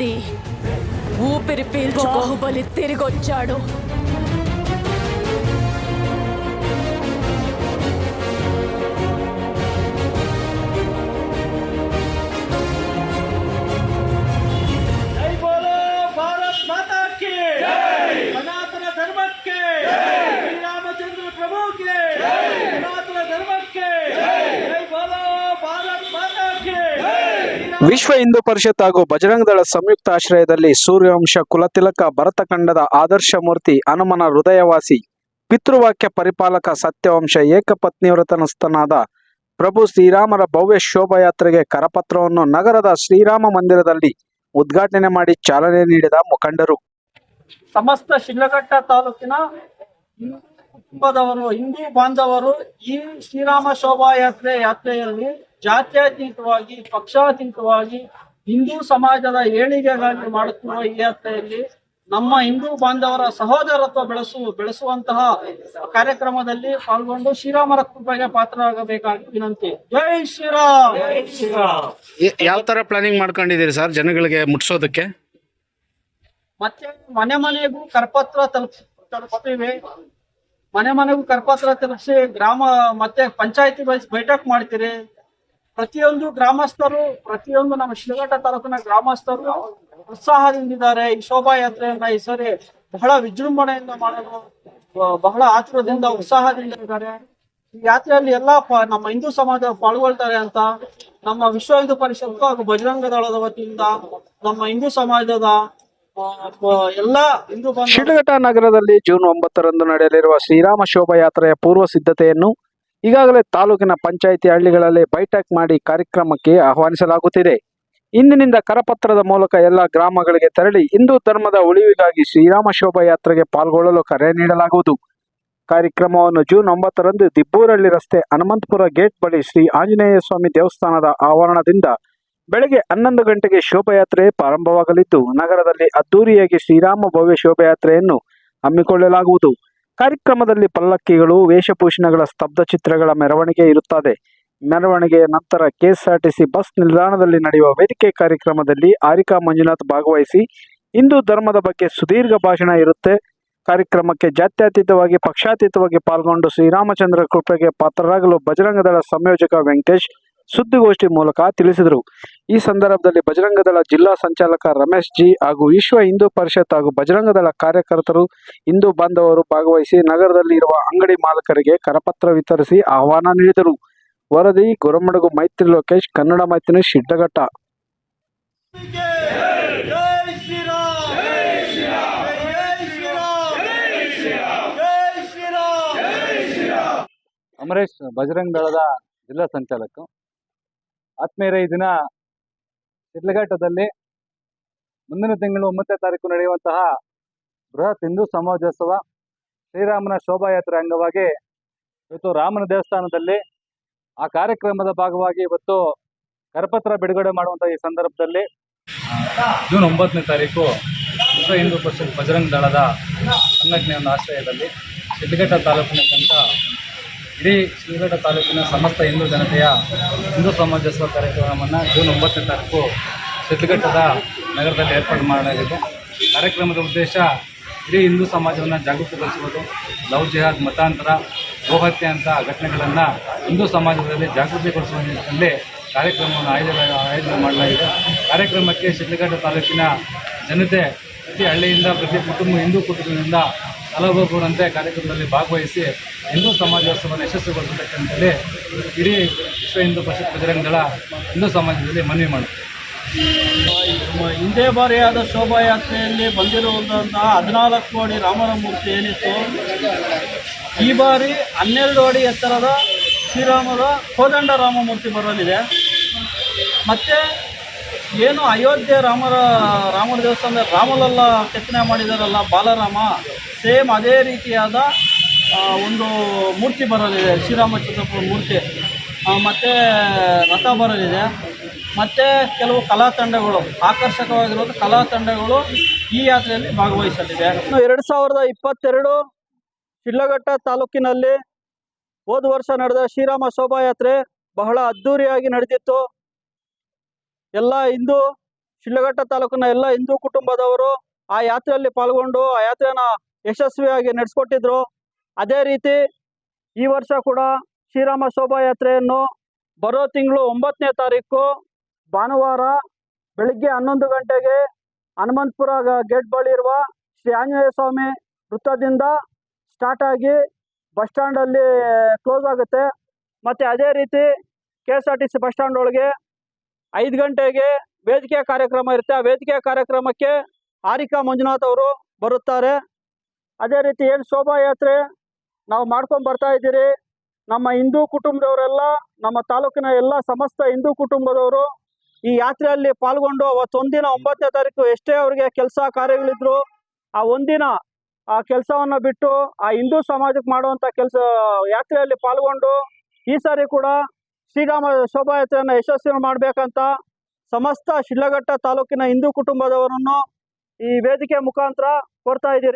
ఎత్తి ఊపిరి పీల్చు బాహుబలి తిరిగొచ్చాడు. ವಿಶ್ವ ಹಿಂದೂ ಪರಿಷತ್ ಹಾಗೂ ಬಜರಂಗ ದಳ ಸಂಯುಕ್ತ ಆಶ್ರಯದಲ್ಲಿ ಸೂರ್ಯವಂಶ ಕುಲತಿಲಕ ಭರತಖಂಡದ ಆದರ್ಶ ಮೂರ್ತಿ ಹನುಮನ ಹೃದಯವಾಸಿ ಪಿತೃವಾಕ್ಯ ಪರಿಪಾಲಕ ಸತ್ಯವಂಶ ಏಕಪತ್ನಿವ್ರತನಸ್ಥನಾದ ಪ್ರಭು ಶ್ರೀರಾಮರ ಭವ್ಯ ಶೋಭಾಯಾತ್ರೆಗೆ ಕರಪತ್ರವನ್ನು ನಗರದ ಶ್ರೀರಾಮ ಮಂದಿರದಲ್ಲಿ ಉದ್ಘಾಟನೆ ಮಾಡಿ ಚಾಲನೆ ನೀಡಿದ ಮುಖಂಡರು. ಸಮಸ್ತ ಶಿಡ್ಲಘಟ್ಟ ತಾಲೂಕಿನ ಕುಟುಂಬದವರು ಹಿಂದೂ ಬಾಂಧವರು ಈ ಶ್ರೀರಾಮ ಶೋಭಾಯಾತ್ರೆ ಯಾತ್ರೆಯಲ್ಲಿ ಜಾತ್ಯತೀತವಾಗಿ ಪಕ್ಷಾತೀತವಾಗಿ ಹಿಂದೂ ಸಮಾಜದ ಏಳಿಗೆಗಾಗಿ ಮಾಡುತ್ತಿರುವ ಈ ಯಾತ್ರೆಯಲ್ಲಿ ನಮ್ಮ ಹಿಂದೂ ಬಾಂಧವರ ಸಹೋದರತ್ವ ಬೆಳೆಸು ಬೆಳೆಸುವಂತಹ ಕಾರ್ಯಕ್ರಮದಲ್ಲಿ ಪಾಲ್ಗೊಂಡು ಶ್ರೀರಾಮರ ಕೃಪೆಗೆ ಪಾತ್ರರಾಗಬೇಕಾಗಿ ವಿನಂತಿ. ಜೈ ಶ್ರೀರಾಮ್! ಜೈ ಶ್ರೀರಾಮ್! ಯಾವ ತರ ಪ್ಲಾನಿಂಗ್ ಮಾಡ್ಕೊಂಡಿದ್ದೀರಿ ಸರ್ ಜನಗಳಿಗೆ ಮುಟ್ಸೋದಕ್ಕೆ? ಮತ್ತೆ ಮನೆ ಮನೆಗೂ ಕರಪತ್ರ ತಲುಪ ತಲುಪ್ತೀವಿ ಮನೆ ಮನೆಗೂ ಕರಪತ್ರ ತರಿಸಿ ಗ್ರಾಮ ಮತ್ತೆ ಪಂಚಾಯತಿ ಬೈಠಕ್ ಮಾಡ್ತೀರಿ. ಪ್ರತಿಯೊಂದು ಗ್ರಾಮಸ್ಥರು, ಪ್ರತಿಯೊಂದು ನಮ್ಮ ಶಿಲಘಟ್ಟ ತಾಲೂಕಿನ ಗ್ರಾಮಸ್ಥರು ಉತ್ಸಾಹದಿಂದಿದ್ದಾರೆ ಈ ಶೋಭಾಯಾತ್ರೆಯನ್ನ ಈ ಸರಿ ಬಹಳ ವಿಜೃಂಭಣೆಯಿಂದ ಮಾಡಲು ಬಹಳ ಆತುರದಿಂದ, ಉತ್ಸಾಹದಿಂದ ಇದ್ದಾರೆ. ಈ ಯಾತ್ರೆಯಲ್ಲಿ ಎಲ್ಲಾ ನಮ್ಮ ಹಿಂದೂ ಸಮಾಜ ಪಾಲ್ಗೊಳ್ತಾರೆ ಅಂತ ನಮ್ಮ ವಿಶ್ವ ಹಿಂದೂ ಪರಿಷತ್ತು ಹಾಗೂ ಬಜರಂಗ ದಳದ ವತಿಯಿಂದ ನಮ್ಮ ಹಿಂದೂ ಸಮಾಜದ ಶಿಡ್ಲಘಟ್ಟ ನಗರದಲ್ಲಿ ಜೂನ್ ಒಂಬತ್ತರಂದು ನಡೆಯಲಿರುವ ಶ್ರೀರಾಮ ಶೋಭಾಯಾತ್ರೆಯ ಪೂರ್ವ ಸಿದ್ಧತೆಯನ್ನು ಈಗಾಗಲೇ ತಾಲೂಕಿನ ಪಂಚಾಯಿತಿ ಹಳ್ಳಿಗಳಲ್ಲಿ ಬೈಠಕ್ ಮಾಡಿ ಕಾರ್ಯಕ್ರಮಕ್ಕೆ ಆಹ್ವಾನಿಸಲಾಗುತ್ತಿದೆ. ಇಂದಿನಿಂದ ಕರಪತ್ರದ ಮೂಲಕ ಎಲ್ಲ ಗ್ರಾಮಗಳಿಗೆ ತೆರಳಿ ಹಿಂದೂ ಧರ್ಮದ ಉಳಿವಿಗಾಗಿ ಶ್ರೀರಾಮ ಶೋಭಾಯಾತ್ರೆಗೆ ಪಾಲ್ಗೊಳ್ಳಲು ಕರೆ ನೀಡಲಾಗುವುದು. ಕಾರ್ಯಕ್ರಮವನ್ನು ಜೂನ್ ಒಂಬತ್ತರಂದು ದಿಬ್ಬೂರಳ್ಳಿ ರಸ್ತೆ ಹನುಮಂತಪುರ ಗೇಟ್ ಬಳಿ ಶ್ರೀ ಆಂಜನೇಯ ಸ್ವಾಮಿ ದೇವಸ್ಥಾನದ ಆವರಣದಿಂದ ಬೆಳಗ್ಗೆ ಹನ್ನೊಂದು ಗಂಟೆಗೆ ಶೋಭಾಯಾತ್ರೆ ಪ್ರಾರಂಭವಾಗಲಿದ್ದು, ನಗರದಲ್ಲಿ ಅದ್ದೂರಿಯಾಗಿ ಶ್ರೀರಾಮ ಭವ್ಯ ಶೋಭಾಯಾತ್ರೆಯನ್ನು ಹಮ್ಮಿಕೊಳ್ಳಲಾಗುವುದು. ಕಾರ್ಯಕ್ರಮದಲ್ಲಿ ಪಲ್ಲಕ್ಕಿಗಳು, ವೇಷಭೂಷಣಗಳ ಸ್ತಬ್ಧ ಚಿತ್ರಗಳ ಮೆರವಣಿಗೆ ಇರುತ್ತದೆ. ಮೆರವಣಿಗೆಯ ನಂತರ ಕೆಎಸ್ಆರ್ಟಿಸಿ ಬಸ್ ನಿಲ್ದಾಣದಲ್ಲಿ ನಡೆಯುವ ವೇದಿಕೆ ಕಾರ್ಯಕ್ರಮದಲ್ಲಿ ಆರಿಕಾ ಮಂಜುನಾಥ್ ಭಾಗವಹಿಸಿ, ಹಿಂದೂ ಧರ್ಮದ ಬಗ್ಗೆ ಸುದೀರ್ಘ ಭಾಷಣ ಇರುತ್ತೆ. ಕಾರ್ಯಕ್ರಮಕ್ಕೆ ಜಾತ್ಯತೀತವಾಗಿ, ಪಕ್ಷಾತೀತವಾಗಿ ಪಾಲ್ಗೊಂಡು ಶ್ರೀರಾಮಚಂದ್ರ ಕೃಪೆಗೆ ಪಾತ್ರರಾಗಲು ಬಜರಂಗದಳ ಸಂಯೋಜಕ ವೆಂಕಟೇಶ್ ಸುದ್ದಿಗೋಷ್ಠಿ ಮೂಲಕ ತಿಳಿಸಿದರು. ಈ ಸಂದರ್ಭದಲ್ಲಿ ಬಜರಂಗದಳ ಜಿಲ್ಲಾ ಸಂಚಾಲಕ ರಮೇಶ್ ಜಿ ಹಾಗೂ ವಿಶ್ವ ಹಿಂದೂ ಪರಿಷತ್ ಹಾಗೂ ಬಜರಂಗದಳ ಕಾರ್ಯಕರ್ತರು, ಹಿಂದೂ ಬಾಂಧವರು ಭಾಗವಹಿಸಿ ನಗರದಲ್ಲಿ ಇರುವ ಅಂಗಡಿ ಮಾಲಕರಿಗೆ ಕರಪತ್ರ ವಿತರಿಸಿ ಆಹ್ವಾನ ನೀಡಿದರು. ವರದಿ ಗುರಮಡಗು ಮೈತ್ರಿ ಲೋಕೇಶ್, ಕನ್ನಡ ಮೈತ್ರಿ ಶಿಡ್ಡಘಟ್ಟ. ಅಮರೇಶ್ ಬಜರಂಗದಳದ ಜಿಲ್ಲಾ ಸಂಚಾಲಕ. ಆತ್ಮೀಯರೇ ಈ ದಿನ ಶಿಡ್ಲಘಟ್ಟದಲ್ಲಿ ಮುಂದಿನ ತಿಂಗಳು ಒಂಬತ್ತನೇ ತಾರೀಕು ನಡೆಯುವಂತಹ ಬೃಹತ್ ಹಿಂದೂ ಸಮಾಜೋತ್ಸವ ಶ್ರೀರಾಮನ ಶೋಭಾಯಾತ್ರೆ ಅಂಗವಾಗಿ ಇವತ್ತು ರಾಮನ ದೇವಸ್ಥಾನದಲ್ಲಿ ಆ ಕಾರ್ಯಕ್ರಮದ ಭಾಗವಾಗಿ ಇವತ್ತು ಕರಪತ್ರ ಬಿಡುಗಡೆ ಮಾಡುವಂತಹ ಈ ಸಂದರ್ಭದಲ್ಲಿ ಜೂನ್ ಒಂಬತ್ತನೇ ತಾರೀಕು ವಿಶ್ವ ಹಿಂದೂ ಪರಿಷತ್ ಬಜರಂಗ್ ದಳದ ಸಂಘಟನೆಯ ಆಶ್ರಯದಲ್ಲಿ ಶಿಡ್ಲಘಟ್ಟ ತಾಲೂಕಿನಾದ್ಯಂತ ಇಡೀ ಶಿವಘಟ್ಟ ತಾಲೂಕಿನ ಸಮಸ್ತ ಹಿಂದೂ ಜನತೆಯ ಹಿಂದೂ ಸಮಾಜೋತ್ಸವ ಕಾರ್ಯಕ್ರಮವನ್ನು ಜೂನ್ ಒಂಬತ್ತನೇ ತಾರೀಕು ಶಿಡ್ಲಘಟ್ಟದ ನಗರದಲ್ಲಿ ಏರ್ಪಾಡು ಮಾಡಲಾಗಿದೆ. ಕಾರ್ಯಕ್ರಮದ ಉದ್ದೇಶ ಇಡೀ ಹಿಂದೂ ಸಮಾಜವನ್ನು ಜಾಗೃತಿಗೊಳಿಸುವುದು, ಲವ್ ಜಿಹಾದ್ ಮತಾಂತರ, ಗೋಹತ್ಯೆ ಅಂತ ಘಟನೆಗಳನ್ನು ಹಿಂದೂ ಸಮಾಜದಲ್ಲಿ ಜಾಗೃತಿಗೊಳಿಸುವ ನಿಟ್ಟಿನಲ್ಲಿ ಕಾರ್ಯಕ್ರಮವನ್ನು ಆಯೋಜನೆ ಆಯೋಜನೆ ಮಾಡಲಾಗಿದೆ. ಕಾರ್ಯಕ್ರಮಕ್ಕೆ ಶಿಡ್ಲಘಟ್ಟ ತಾಲೂಕಿನ ಜನತೆ ಪ್ರತಿ ಹಳ್ಳಿಯಿಂದ, ಪ್ರತಿ ಕುಟುಂಬ ಹಿಂದೂ ಕುಟುಂಬದಿಂದ ಹಲವೊಬ್ಬರಂತೆ ಕಾರ್ಯಕ್ರಮದಲ್ಲಿ ಭಾಗವಹಿಸಿ ಹಿಂದೂ ಸಮಾಜೋತ್ಸವವನ್ನು ಯಶಸ್ವಿಗೊಳಿಸಬೇಕಂತೇಳಿ ಇಡೀ ವಿಶ್ವ ಹಿಂದೂ ಪರಿಷತ್ ಬಜರಂಗ ದಳ ಹಿಂದೂ ಸಮಾಜದಲ್ಲಿ ಮನವಿ ಮಾಡುತ್ತೆ. ಹಿಂದೆ ಬಾರಿಯಾದ ಶೋಭಾಯಾತ್ರೆಯಲ್ಲಿ ಬಂದಿರುವಂತಹ ಹದಿನಾಲ್ಕು ಅಡಿ ರಾಮನ ಮೂರ್ತಿ ಏನಿತ್ತು? ಈ ಬಾರಿ ಹನ್ನೆರಡು ಅಡಿ ಎತ್ತರದ ಶ್ರೀರಾಮರ ಕೋದಂಡ ರಾಮ ಮೂರ್ತಿ ಬರಲಿದೆ. ಮತ್ತೆ ಏನು ಅಯೋಧ್ಯೆ ರಾಮರ, ರಾಮನ ದೇವಸ್ಥಾನದ ರಾಮಲಲ್ಲ ಕೆತ್ತನೆ ಮಾಡಿದಾರಲ್ಲ ಬಾಲರಾಮ? ಸೇಮ್ ಅದೇ ರೀತಿಯಾದ ಒಂದು ಮೂರ್ತಿ ಬರಲಿದೆ ಶ್ರೀರಾಮಚಂದ್ರಪುರ ಮೂರ್ತಿ. ಮತ್ತು ರಥ ಬರಲಿದೆ. ಮತ್ತೆ ಕೆಲವು ಕಲಾ ತಂಡಗಳು ಕಲಾತಂಡಗಳು ಕಲಾ ತಂಡಗಳು ಈ ಯಾತ್ರೆಯಲ್ಲಿ ಭಾಗವಹಿಸಲಿದೆ. ಎರಡು ಸಾವಿರದ ಇಪ್ಪತ್ತೆರಡು ಶಿಡ್ಲಘಟ್ಟ ತಾಲೂಕಿನಲ್ಲಿ ಹೋದ ವರ್ಷ ನಡೆದ ಶ್ರೀರಾಮ ಶೋಭಾಯಾತ್ರೆ ಬಹಳ ಅದ್ಧೂರಿಯಾಗಿ ನಡೆದಿತ್ತು. ಎಲ್ಲ ಹಿಂದೂ, ಶಿಡ್ಲಘಟ್ಟ ತಾಲೂಕಿನ ಎಲ್ಲ ಹಿಂದೂ ಕುಟುಂಬದವರು ಆ ಯಾತ್ರೆಯಲ್ಲಿ ಪಾಲ್ಗೊಂಡು, ಆ ಯಾತ್ರೆನ ಯಶಸ್ವಿಯಾಗಿ ನಡೆಸ್ಕೊಟ್ಟಿದ್ರು. ಅದೇ ರೀತಿ ಈ ವರ್ಷ ಕೂಡ ಶ್ರೀರಾಮ ಶೋಭಾಯಾತ್ರೆಯನ್ನು ಬರೋ ತಿಂಗಳು ಒಂಬತ್ತನೇ ತಾರೀಕು ಭಾನುವಾರ ಬೆಳಿಗ್ಗೆ ಹನ್ನೊಂದು ಗಂಟೆಗೆ ಹನುಮಂತಪುರ ಗೇಟ್ ಬಳಿ ಇರುವ ಶ್ರೀ ಆಂಜನೇಯ ಸ್ವಾಮಿ ವೃತ್ತದಿಂದ ಸ್ಟಾರ್ಟ್ ಆಗಿ ಬಸ್ ಸ್ಟ್ಯಾಂಡಲ್ಲಿ ಕ್ಲೋಸ್ ಆಗುತ್ತೆ. ಮತ್ತು ಅದೇ ರೀತಿ K S R T C bus stand ಒಳಗೆ ಐದು ಗಂಟೆಗೆ ವೇದಿಕೆ ಕಾರ್ಯಕ್ರಮ ಇರುತ್ತೆ. ಆ ವೇದಿಕೆ ಕಾರ್ಯಕ್ರಮಕ್ಕೆ ಆರಿಕಾ ಮಂಜುನಾಥ್ ಅವರು ಬರುತ್ತಾರೆ. ಅದೇ ರೀತಿ ಏನು ಶೋಭಾಯಾತ್ರೆ ನಾವು ಮಾಡ್ಕೊಂಡು ಬರ್ತಾ ಇದ್ದೀರಿ. ನಮ್ಮ ಹಿಂದೂ ಕುಟುಂಬದವರೆಲ್ಲ, ನಮ್ಮ ತಾಲೂಕಿನ ಎಲ್ಲ ಸಮಸ್ತ ಹಿಂದೂ ಕುಟುಂಬದವರು ಈ ಯಾತ್ರೆಯಲ್ಲಿ ಪಾಲ್ಗೊಂಡು ಅವತ್ತೊಂದಿನ ಒಂಬತ್ತನೇ ತಾರೀಕು ಎಷ್ಟೇ ಅವರಿಗೆ ಕೆಲಸ ಕಾರ್ಯಗಳಿದ್ರು, ಆ ಒಂದಿನ ಆ ಕೆಲಸವನ್ನ ಬಿಟ್ಟು ಆ ಹಿಂದೂ ಸಮಾಜಕ್ಕೆ ಮಾಡುವಂಥ ಕೆಲಸ, ಯಾತ್ರೆಯಲ್ಲಿ ಪಾಲ್ಗೊಂಡು ಈ ಸಾರಿ ಕೂಡ ಶ್ರೀರಾಮ ಶೋಭಾಯಾತ್ರೆಯನ್ನು ಯಶಸ್ವಿ ಮಾಡಬೇಕಂತ ಸಮಸ್ತ ಶಿಡ್ಲಘಟ್ಟ ತಾಲೂಕಿನ ಹಿಂದೂ ಕುಟುಂಬದವರನ್ನು ಈ ವೇದಿಕೆ ಮುಖಾಂತರ ಕೊಡ್ತಾ ಇದ್ದೀರಿ.